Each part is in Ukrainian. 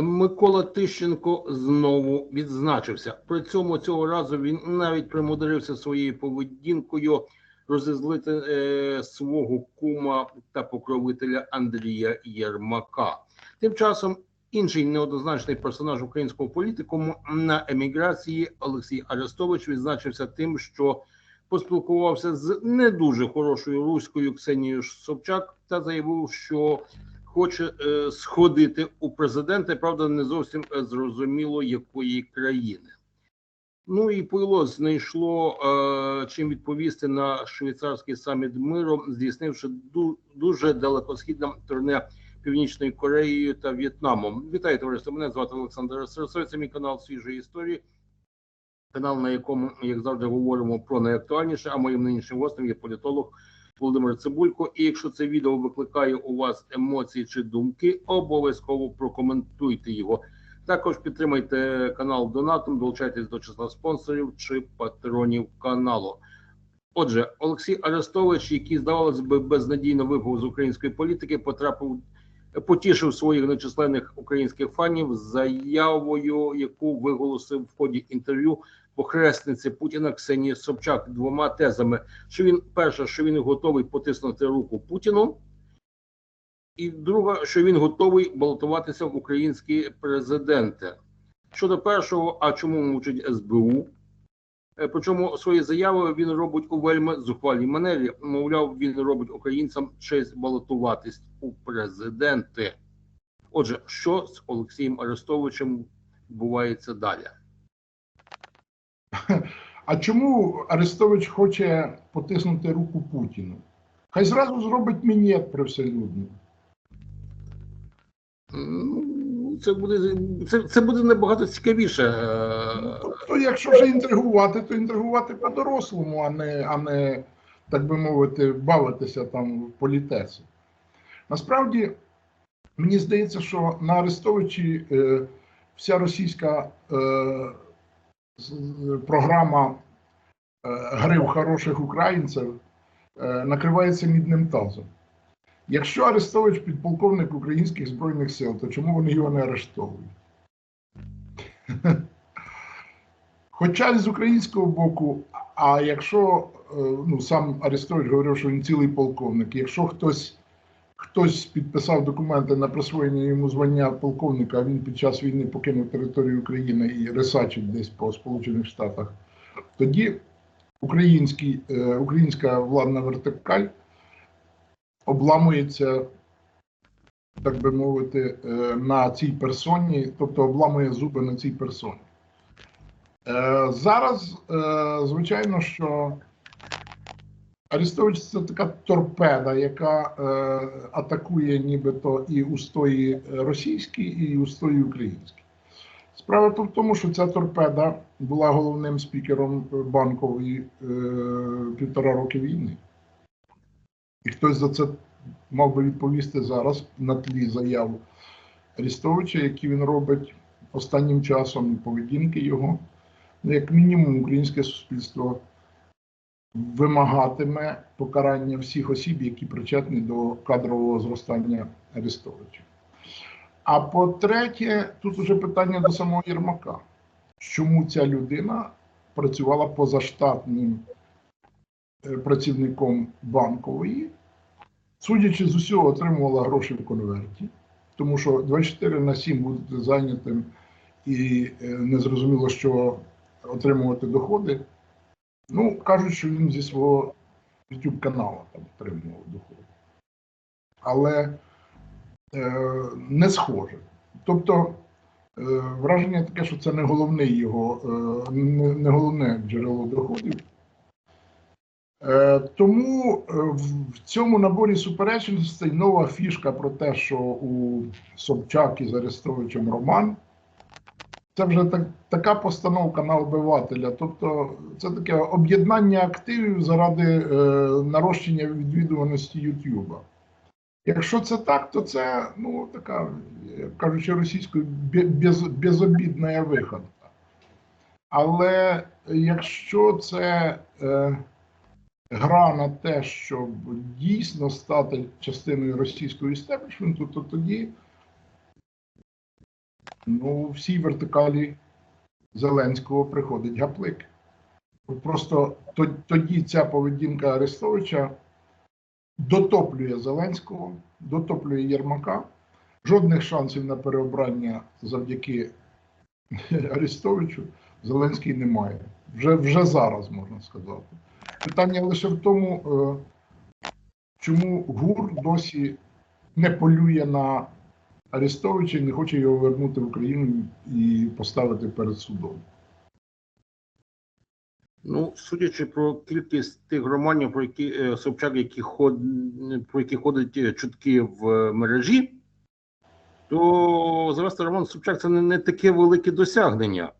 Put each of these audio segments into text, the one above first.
Микола Тищенко знову відзначився. При цьому цього разу він навіть примудрився своєю поведінкою розізлити е, свого кума та покровителя Андрія Єрмака. Тим часом інший неоднозначний персонаж українського політикуму на еміграції Олексій Арестович відзначився тим, що поспілкувався з не дуже хорошою руською Ксенією Собчак та заявив, що хоче е, сходити у президенти, правда, не зовсім е, зрозуміло якої країни. Ну і Пило знайшло е, чим відповісти на швейцарський саміт миру, здійснивши ду, дуже далекосхідне турне Північною Кореєю та В'єтнамом. Вітаю, товариство. Мене звати Олександр Серсой. Це мій канал свіжої історії. Канал, на якому, як завжди, говоримо про найактуальніше. А моїм нинішнім гостем є політолог Володимир Цибулько. І якщо це відео викликає у вас емоції чи думки, обов'язково прокоментуйте його. Також підтримайте канал донатом, долучайтесь до числа спонсорів чи патронів каналу. Отже, Олексій Арестович, який здавалося би безнадійно випав з української політики, потрапив, потішив своїх нечисленних українських фанів заявою, яку виголосив в ході інтерв'ю похресниці Путіна Ксенії Собчак двома тезами: що він перше, що він готовий потиснути руку Путіну. І друга, що він готовий балотуватися в українські президенти. Щодо першого, а чому мовчить СБУ? Е, Причому свої заяви він робить у вельми зухвалій манері. Мовляв, він робить українцям честь балотуватись у президенти. Отже, що з Олексієм Арестовичем відбувається далі? А чому Арестович хоче потиснути руку Путіну? Хай зразу зробить мінет привселюдно. Ну, Це буде це, це буде набагато цікавіше. Е, Тобто, якщо вже інтригувати, то інтригувати по-дорослому, а не, а не, так би мовити, бавитися там в політесі. Насправді, мені здається, що на Арестовичі е, вся російська е, програма е, гри в хороших українців е, накривається мідним тазом. Якщо Арестович підполковник українських збройних сил, то чому вони його не арештовують? Хоча з українського боку, а якщо е, ну, сам Арестович говорив, що він цілий полковник, якщо хтось, хтось підписав документи на присвоєння йому звання полковника, а він під час війни покинув територію України і ресачить десь по Сполучених Штатах, тоді український, е, українська владна вертикаль обламується, так би мовити, е, на цій персоні, тобто обламує зуби на цій персоні. Е, Зараз, звичайно, що Арестович це така торпеда, яка е, атакує нібито і устої російські, і устої українські. Справа в тому, що ця торпеда була головним спікером банкової е, півтора роки війни. І хтось за це мав би відповісти зараз на тлі заяв Арестовича, які він робить останнім часом, поведінки його. Ну, як мінімум, українське суспільство вимагатиме покарання всіх осіб, які причетні до кадрового зростання Арестовича. А по-третє, тут уже питання до самого Єрмака. Чому ця людина працювала позаштатним е, працівником банкової, судячи з усього, отримувала гроші в конверті, тому що 24 на 7 будете зайнятим і е, незрозуміло, що отримувати доходи. Ну, кажуть, що він зі свого YouTube каналу там отримував доходи. Але е, не схоже. Тобто е, враження таке, що це не головне його, е, не, не головне джерело доходів. Е, тому е, в- цьому наборі суперечностей нова фішка про те, що у Собчак із Арестовичем Роман. Це вже так, така постановка на обивателя. Тобто це таке об'єднання активів заради е, нарощення відвідуваності Ютуба. Якщо це так, то це ну така, як кажучи російською, бе- без, безобідна виходка. Але якщо це е, гра на те, щоб дійсно стати частиною російського істеблішменту, то тоді Ну, всій вертикалі Зеленського приходить гаплик. Просто тоді ця поведінка Арестовича дотоплює Зеленського, дотоплює Єрмака. Жодних шансів на переобрання завдяки Арестовичу Зеленський не має. Вже, вже зараз можна сказати. Питання лише в тому, е, чому ГУР досі не полює на Арестовича і не хоче його вернути в Україну і поставити перед судом. Ну, судячи про кількість тих романів, про які е, Собчак, які ход, про які ходять е, чутки в е, мережі, то завести роман Собчак це не, не таке велике досягнення.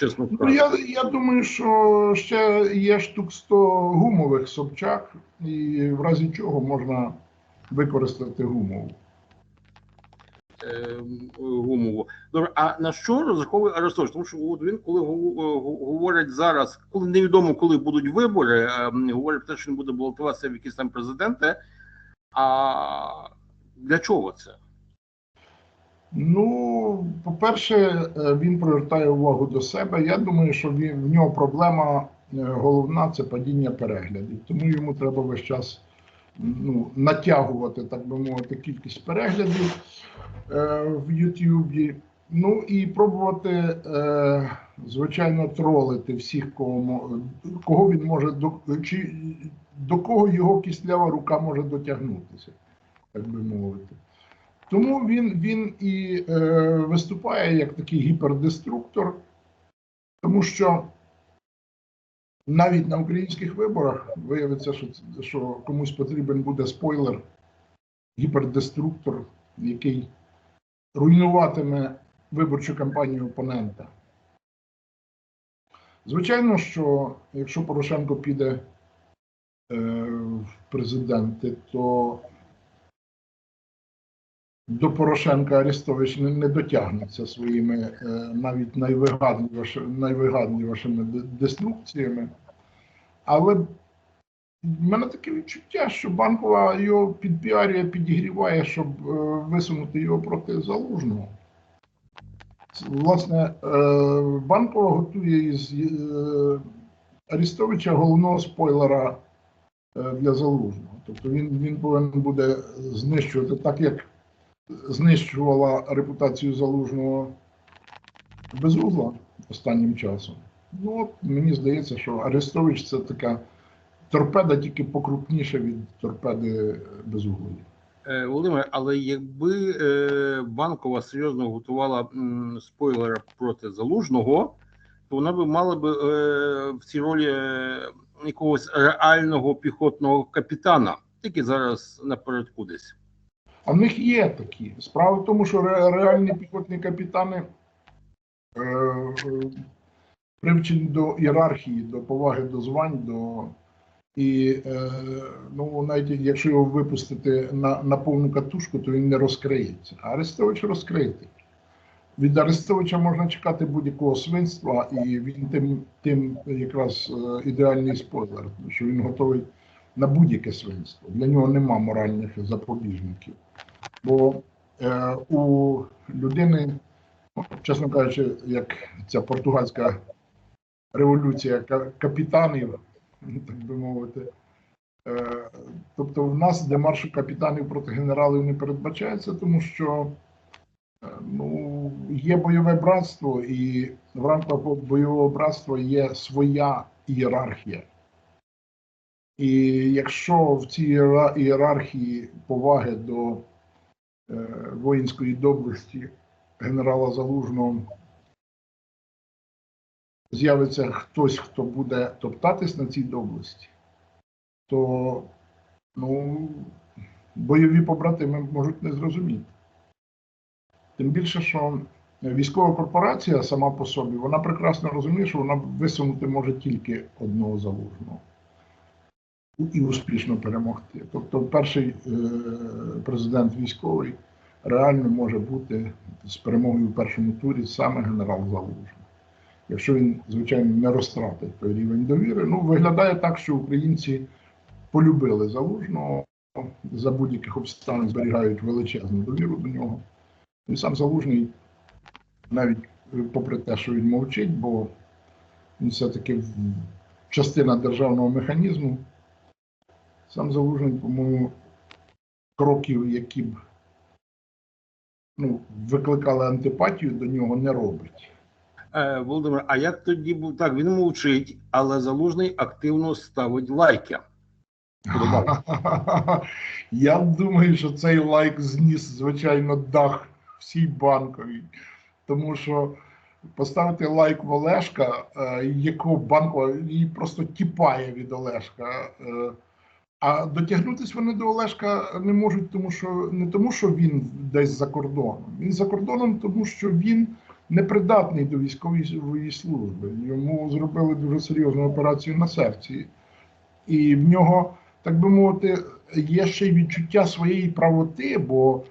Чесно Ну, я, я думаю, що ще є штук 100 гумових Собчак, і в разі чого можна використати гумову. е, гумову. Добре, а на що розраховує Арестович? Тому що от він, коли гу- гу- зараз, коли невідомо, коли будуть вибори, е, м, говорять про те, що він буде балотуватися в якісь там президенти. А для чого це? Ну, по-перше, е, він привертає увагу до себе. Я думаю, що він, в нього проблема е, головна це падіння переглядів. Тому йому треба весь час ну, натягувати, так би мовити, кількість переглядів е, в Ютубі. Ну і пробувати, е, звичайно, тролити всіх, кого, кого він може до, чи, до кого його кислява рука може дотягнутися, так би мовити. Тому він, він і е, виступає як такий гіпердеструктор, тому що навіть на українських виборах виявиться, що, що комусь потрібен буде спойлер, гіпердеструктор, який руйнуватиме виборчу кампанію опонента. Звичайно, що якщо Порошенко піде е, в президенти, то до Порошенка Арестович не, не дотягнеться своїми е, навіть найвигадливішими, найвигадливішими деструкціями. Але в мене таке відчуття, що банкова його підпіарює, підігріває, щоб е, висунути його проти залужного. Власне, е, банкова готує із е, Арестовича головного спойлера е, для залужного. Тобто він, він повинен буде знищувати так, як знищувала репутацію залужного безугла останнім часом. Ну, от мені здається, що Арестович це така торпеда, тільки покрупніша від торпеди безуглої. Е, Володимир, але якби е, банкова серйозно готувала спойлера проти залужного, то вона би мала би е, в цій ролі якогось реального піхотного капітана, який зараз напередку десь. А в них є такі. Справа в тому, що ре- реальні піхотні капітани е, привчені до ієрархії, до поваги до звань, до і е, ну, навіть якщо його випустити на, на повну катушку, то він не розкриється. А Арестович розкритий. Від Арестовича можна чекати будь-якого свинства, і він тим, тим якраз е, ідеальний спойлер, що він готовий на будь-яке свинство. Для нього нема моральних запобіжників. Бо е, у людини, ну, чесно кажучи, як ця португальська революція капітанів, так би мовити. Е, тобто, в нас демаршу капітанів проти генералів не передбачається, тому що е, ну, є бойове братство, і в рамках бойового братства є своя ієрархія. І якщо в цій ієрархії поваги до воїнської доблесті генерала Залужного з'явиться хтось, хто буде топтатись на цій доблесті, то ну, бойові побратими можуть не зрозуміти. Тим більше, що військова корпорація сама по собі, вона прекрасно розуміє, що вона висунути може тільки одного залужного і успішно перемогти. Тобто, перший е, президент військовий реально може бути з перемогою в першому турі саме генерал Залужний. Якщо він, звичайно, не розтратить той рівень довіри, ну виглядає так, що українці полюбили залужного за будь-яких обставин, зберігають величезну довіру до нього. І сам Залужний, навіть попри те, що він мовчить, бо він все-таки частина державного механізму, сам Залужний, по-моєму, кроків, які б ну, викликали антипатію, до нього не робить. Е, Володимир, а як тоді був так? Він мовчить, але залужний активно ставить лайки. Я думаю, що цей лайк зніс, звичайно, дах всій банковій. Тому що поставити лайк в Олешка, е, якого банку її просто тіпає від Олешка. А дотягнутися вони до Олешка не можуть, тому що не тому, що він десь за кордоном. Він за кордоном, тому що він непридатний до військової служби. Йому зробили дуже серйозну операцію на серці, і в нього, так би мовити, є ще й відчуття своєї правоти, бо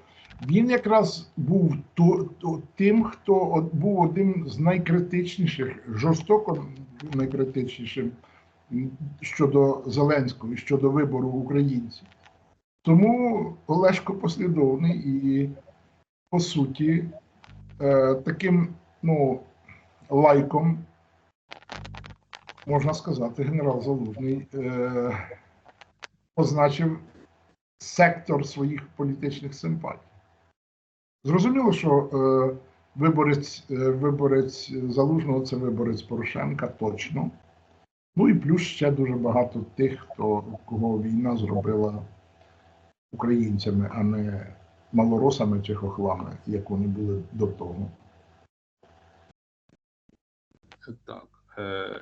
він якраз був то, то, тим, хто був одним з найкритичніших, жорстоко найкритичнішим щодо Зеленського щодо вибору українців. Тому Олешко послідовний і, по суті, е, таким ну, лайком, можна сказати, генерал Залужний е, позначив сектор своїх політичних симпатій. Зрозуміло, що е, виборець, виборець Залужного це виборець Порошенка точно. Ну і плюс ще дуже багато тих, хто кого війна зробила українцями, а не малоросами чи хохлами, як вони були до того. Так. Е,